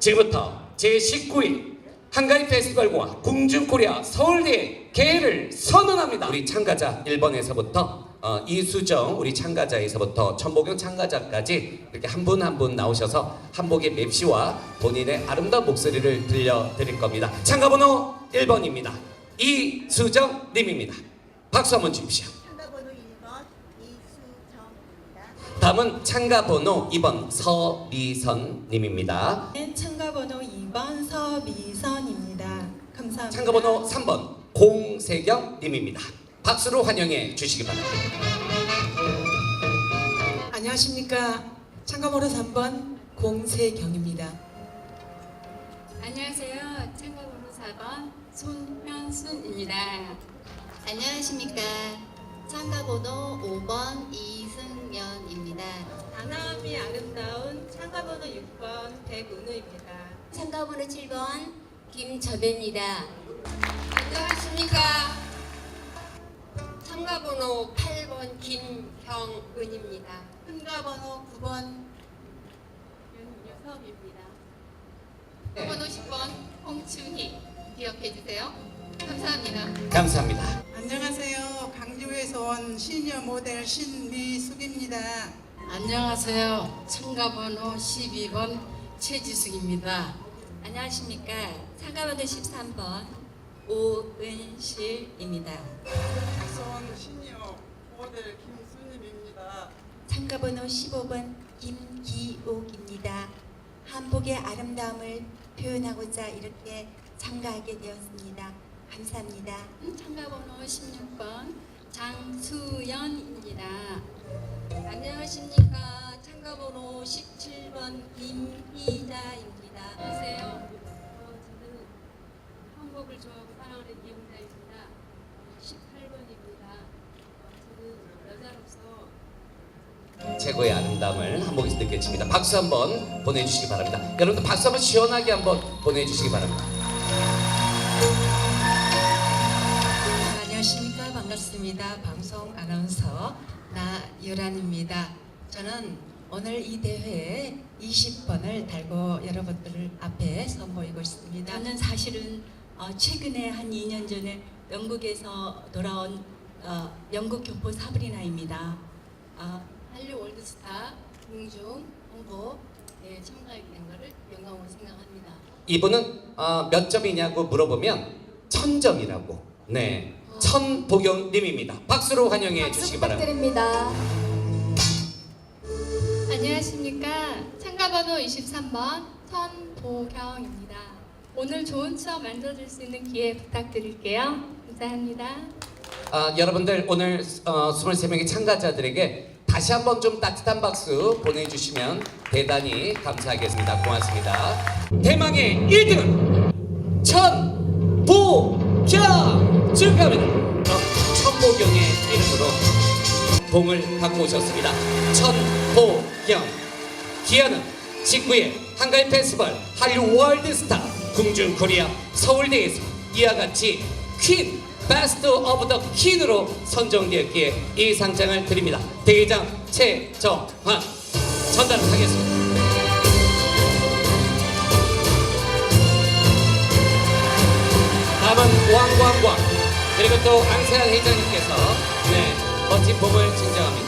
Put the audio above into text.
지금부터 제19회 한가위 페스티벌과 궁중코리아 서울대 개회를 선언합니다. 우리 참가자 1번에서부터 어, 이수정 우리 참가자에서부터 천보경 참가자까지 이렇게 한 분 한 분 나오셔서 한복의 맵시와 본인의 아름다운 목소리를 들려드릴 겁니다. 참가번호 1번입니다. 이수정 님입니다. 박수 한번 주십시오. 참가번호 1번 이수정입니다. 다음은 참가번호 2번 서미선 님입니다. 네, 참가번호 2번 서미선입니다. 감사합니다. 참가번호 3번 공세경 님입니다. 박수로 환영해 주시기 바랍니다. 안녕하십니까. 참가번호 3번 공세경입니다. 안녕하세요. 참가번호 4번 손현순입니다. 안녕하십니까. 참가번호 5번 이승 참가번호 6번 백은우입니다. 참가번호 7번 김저배입니다. 안녕하십니까. 참가번호 8번 김형은입니다. 참가번호 9번 윤유섭입니다. 참가번호 10번 홍춘희 기억해 주세요. 감사합니다. 감사합니다. 안녕하세요. 강주에서 온 시니어 모델 신미숙입니다. 안녕하세요. 참가번호 12번 최지숙입니다. 안녕하십니까. 참가번호 13번 오은실입니다. 박서원 시니어 모델 김수님입니다. 참가번호 15번 김기옥입니다. 한복의 아름다움을 표현하고자 이렇게 참가하게 되었습니다. 감사합니다. 참가번호 16번 장수연입니다. 안녕하십니까. 참가번호 17번 김희자입니다. 안녕하세요. 어, 저는 한국을 좋아하고 사랑하는 이영자입니다. 18번입니다. 저는 여자로서 최고의 아름다움을 한복에서 느껴집니다. 박수 한번 보내주시기 바랍니다. 여러분들 박수 한번 시원하게 한번 보내주시기 바랍니다. 반갑습니다 방송 아나운서 나유란입니다 저는 오늘 이 대회에 20번을 달고 여러분들 앞에 선보이고 있습니다 저는 사실은 어, 최근에 한 2년 전에 영국에서 돌아온 어, 영국 교포 사브리나입니다. 어, 한류 월드스타 공중 홍보 에 참가하게 된 것을 영광으로 생각합니다. 이분은 어, 몇 점이냐고 물어보면 천 점이라고. 네, 천복영님입니다. 박수로 환영해 주시기 바랍니다. 부탁드립니다. 안녕하십니까. 참가번호 23번 천보경입니다. 오늘 좋은 추억 만들어줄 수 있는 기회 부탁드릴게요. 감사합니다. 아, 여러분들 오늘 어, 23명의 참가자들에게 다시 한번 좀 따뜻한 박수 보내주시면 대단히 감사하겠습니다. 고맙습니다. 대망의 1등은 천보경 어, 천보경의 이름으로 봉을 갖고 오셨습니다. 천보경 기아는 직구의 한가위 페스티벌 한류 월드스타 궁중코리아 서울대에서 이와 같이 퀸 베스트 오브 더 퀸으로 선정되었기에 이 상장을 드립니다. 대회장 최정환 전달하겠습니다. 그리고 또 안세한 회장님께서 네, 멋진 봉을 증정합니다.